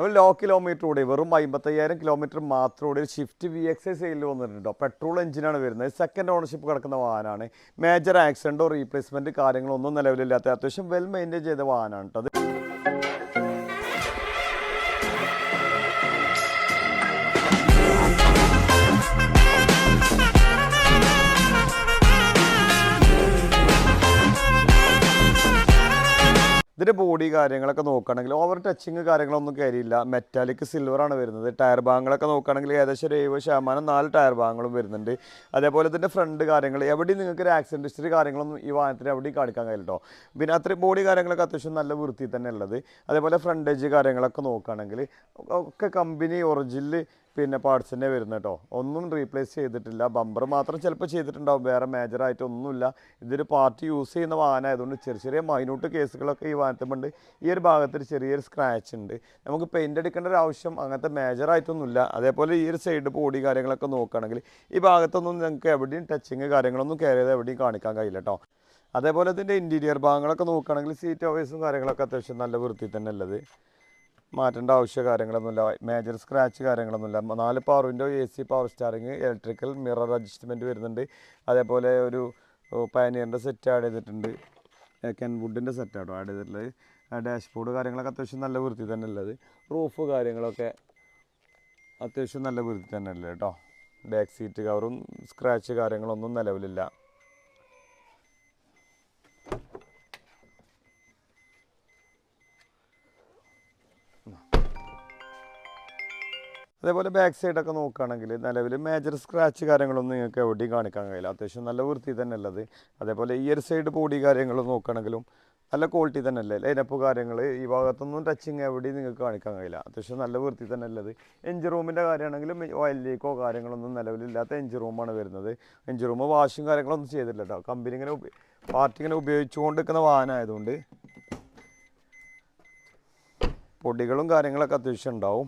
നമ്മൾ low kilometre ഓടി വെറും അമ്പത്തയ്യായിരം കിലോമീറ്റർ മാത്രം കൂടി ഒരു Swift V X I sale വന്നിട്ടുണ്ടോ? പെട്രോൾ എഞ്ചിനാണ് വരുന്നത്. സെക്കൻഡ് ഓണർഷിപ്പ് കിടക്കുന്ന വാഹനമാണ്. മേജർ ആക്സിഡന്റോ റീപ്ലേസ്മെന്റ് കാര്യങ്ങളൊന്നും നിലവിലില്ലാത്ത അത്യാവശ്യം വെൽ മെയിന്റെയിൻ ചെയ്ത വാഹനമാണ് കേട്ടോ ഇതിന്റെ ബോഡി കാര്യങ്ങളൊക്കെ നോക്കുകയാണെങ്കിൽ ഓവർ ടച്ചിങ് കാര്യങ്ങളൊന്നും കയറിയില്ല മെറ്റാലിക് സിൽവറാണ് വരുന്നത്. ടയർ ഭാഗങ്ങളൊക്കെ നോക്കുകയാണെങ്കിൽ ഏകദേശം ഒരു എഴുപത് ശതമാനം നാല് ടയർ ഭാഗങ്ങളും വരുന്നുണ്ട്. അതേപോലെ ഇതിന്റെ ഫ്രണ്ട് കാര്യങ്ങൾ എവിടെയും നിങ്ങൾക്ക് ഒരു ആക്സിഡന്റ് ഹിസ്റ്ററി കാര്യങ്ങളൊന്നും ഈ വാഹനത്തിന് എവിടെയും കാണിക്കാൻ കഴിയില്ല പിന്നെ അത്രയും ബോഡി കാര്യങ്ങളൊക്കെ അത്യാവശ്യം നല്ല വൃത്തി തന്നെ ഉള്ളത്. അതേപോലെ ഫ്രണ്ടേജ് കാര്യങ്ങളൊക്കെ നോക്കുകയാണെങ്കിൽ ഒക്കെ കമ്പനി ഒറിജിനൽ പിന്നെ പാർട്സ് തന്നെ വരുന്നത് കേട്ടോ ഒന്നും റീപ്ലേസ് ചെയ്തിട്ടില്ല. ബമ്പർ മാത്രം ചിലപ്പോൾ ചെയ്തിട്ടുണ്ടാവും. വേറെ മേജറായിട്ട് ഒന്നുമില്ല. ഇതൊരു പാർട്ടി യൂസ് ചെയ്യുന്ന വാഹനമായതുകൊണ്ട് ചെറിയ ചെറിയ മൈന്യൂട്ട് കേസുകളൊക്കെ ഈ വാഹനത്തുമുണ്ട് ഈ ഒരു ഭാഗത്ത് ഒരു ചെറിയൊരു സ്ക്രാച്ച് ഉണ്ട് നമുക്ക് പെയിന്റ് അടിക്കേണ്ട ഒരു ആവശ്യം അങ്ങനത്തെ മേജറായിട്ടൊന്നുമില്ല അതേപോലെ ഈ ഒരു സൈഡ് ബോഡി കാര്യങ്ങളൊക്കെ നോക്കുകയാണെങ്കിൽ ഈ ഭാഗത്തൊന്നും നിങ്ങൾക്ക് എവിടെയും ടച്ചിങ് കാര്യങ്ങളൊന്നും കയറിയത് എവിടെയും കാണിക്കാൻ കഴിയില്ല കേട്ടോ അതേപോലെ ഇതിന്റെ ഇന്റീരിയർ ഭാഗങ്ങളൊക്കെ നോക്കുകയാണെങ്കിൽ സീറ്റ് ഓവേഴ്സും കാര്യങ്ങളൊക്കെ അത്യാവശ്യം നല്ല വൃത്തി തന്നെ ഉള്ളത്. മാറ്റേണ്ട ആവശ്യ കാര്യങ്ങളൊന്നുമില്ല. മേജർ സ്ക്രാച്ച് കാര്യങ്ങളൊന്നുമില്ല. നാല് power window A C power steering electrical mirror adjustment വരുന്നുണ്ട്. അതേപോലെ ഒരു പയനിയറിന്റെ സെറ്റ് ആഡ് ചെയ്തിട്ടുണ്ട്. കെൻ വുഡിന്റെ സെറ്റാട്ടോ ആഡ് ചെയ്തിട്ടുള്ളത്. ഡാഷ്ബോർഡ് കാര്യങ്ങളൊക്കെ അത്യാവശ്യം നല്ല വൃത്തി തന്നെ ഉള്ളത്. റൂഫ് കാര്യങ്ങളൊക്കെ അത്യാവശ്യം നല്ല വൃത്തി തന്നെ ഉള്ളത് കേട്ടോ. ബാക്ക് സീറ്റ് കവറും സ്ക്രാച്ച് കാര്യങ്ങളൊന്നും നിലവിലില്ല. അതേപോലെ ബാക്ക് സൈഡൊക്കെ നോക്കുകയാണെങ്കിൽ നിലവിൽ മേജർ സ്ക്രാച്ച് കാര്യങ്ങളൊന്നും നിങ്ങൾക്ക് എവിടെയും കാണിക്കാൻ കഴിയില്ല. അത്യാവശ്യം നല്ല വൃത്തി തന്നെ ഉള്ളത് അതേപോലെ ഈ ഒരു സൈഡ് ബോഡി കാര്യങ്ങൾ നോക്കുകയാണെങ്കിലും നല്ല ക്വാളിറ്റി തന്നെ അല്ലേ ലൈനപ്പ് കാര്യങ്ങൾ ഈ ഭാഗത്തൊന്നും ടച്ചിങ് എവിടെയും നിങ്ങൾക്ക് കാണിക്കാൻ കഴിയില്ല. അത്യാവശ്യം നല്ല വൃത്തി തന്നെ ഉള്ളത് എഞ്ചിൻ റൂമിന്റെ കാര്യമാണെങ്കിലും ഓയിൽ ലീക്കോ കാര്യങ്ങളൊന്നും നിലവിലില്ലാത്ത എഞ്ചിൻ റൂമാണ് വരുന്നത്. എഞ്ചിൻ റൂം വാഷും കാര്യങ്ങളൊന്നും ചെയ്തില്ല കേട്ടോ കമ്പനി ഇങ്ങനെ പാർട്ടി ഇങ്ങനെ ഉപയോഗിച്ചുകൊണ്ട് നിൽക്കുന്ന വാഹനമായതുകൊണ്ട് പൊടികളും കാര്യങ്ങളൊക്കെ അത്യാവശ്യം ഉണ്ടാവും.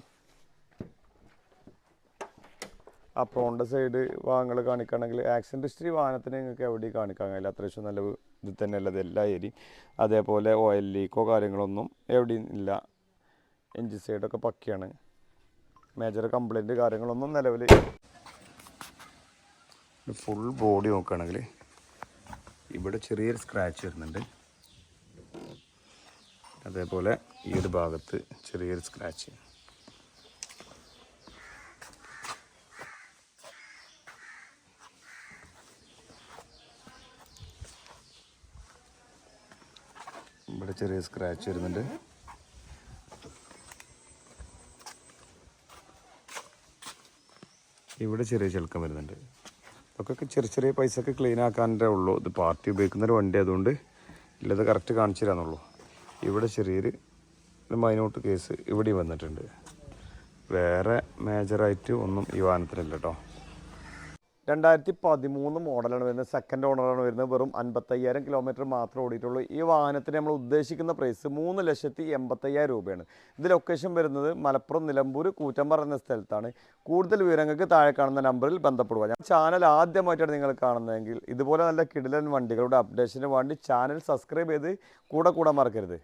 അപ്രോണിന്റെ സൈഡ് ഭാഗങ്ങൾ കാണിക്കുകയാണെങ്കിൽ ആക്സിഡന്റ് ഹിസ്റ്ററി വാഹനത്തിന് നിങ്ങൾക്ക് എവിടെയും കാണിക്കാൻ കഴിയില്ല. അത്യാവശ്യം നല്ല ഇത് തന്നെ ഉള്ളത് എല്ലാ ഏരിയയും അതേപോലെ ഓയിൽ ലീക്കോ കാര്യങ്ങളൊന്നും എവിടെയും ഇല്ല. എഞ്ചിൻ സൈഡൊക്കെ പക്കയാണ്. മേജർ കംപ്ലൈന്റ് കാര്യങ്ങളൊന്നും നിലവിൽ ഫുൾ ബോഡി നോക്കുകയാണെങ്കിൽ ഇവിടെ ചെറിയൊരു സ്ക്രാച്ച് വരുന്നുണ്ട്. അതേപോലെ ഈ ഒരു ഭാഗത്ത് ചെറിയൊരു സ്ക്രാച്ച് ഇവിടെ ചെറിയ സ്ക്രാച്ച് വരുന്നുണ്ട്. ഇവിടെ ചെറിയ ചിലക്കം വരുന്നുണ്ട്. അതൊക്കെ ചെറിയ ചെറിയ പൈസ ഒക്കെ ക്ലീൻ ആക്കാനേ ഉള്ളൂ. ഇത് പാർട്ടി ഉപയോഗിക്കുന്ന ഒരു വണ്ടി അതുകൊണ്ട് ഇല്ലത് കറക്റ്റ് കാണിച്ചു തരാന്നുള്ളൂ. ഇവിടെ ചെറിയൊരു മൈനോട്ട് കേസ് ഇവിടെയും വന്നിട്ടുണ്ട്. വേറെ മേജറായിട്ട് ഒന്നും ഈ വാഹനത്തിനില്ല കേട്ടോ രണ്ടായിരത്തി പതിമൂന്ന് മോഡലാണ് വരുന്നത്. സെക്കൻഡ് ഓണറാണ് വരുന്നത്. വെറും അൻപത്തയ്യായിരം കിലോമീറ്റർ മാത്രമേ ഓടിയിട്ടുള്ളൂ. ഈ വാഹനത്തിന് നമ്മൾ ഉദ്ദേശിക്കുന്ന പ്രൈസ് മൂന്ന് ലക്ഷത്തി എൺപത്തയ്യായിരം രൂപയാണ്. ഇത് ലൊക്കേഷൻ വരുന്നത് മലപ്പുറം നിലമ്പൂർ കൂറ്റമ്പറ എന്ന സ്ഥലത്താണ്. കൂടുതൽ വിവരങ്ങൾക്ക് താഴെ കാണുന്ന നമ്പറിൽ ബന്ധപ്പെടുക. ഞാൻ ചാനൽ ആദ്യമായിട്ടാണ് നിങ്ങൾ കാണുന്നതെങ്കിൽ ഇതുപോലെ നല്ല കിടിലൻ വണ്ടികളുടെ അപ്ഡേഷന് വേണ്ടി ചാനൽ സബ്സ്ക്രൈബ് ചെയ്ത് കൂടെ കൂടെ മറക്കരുത്.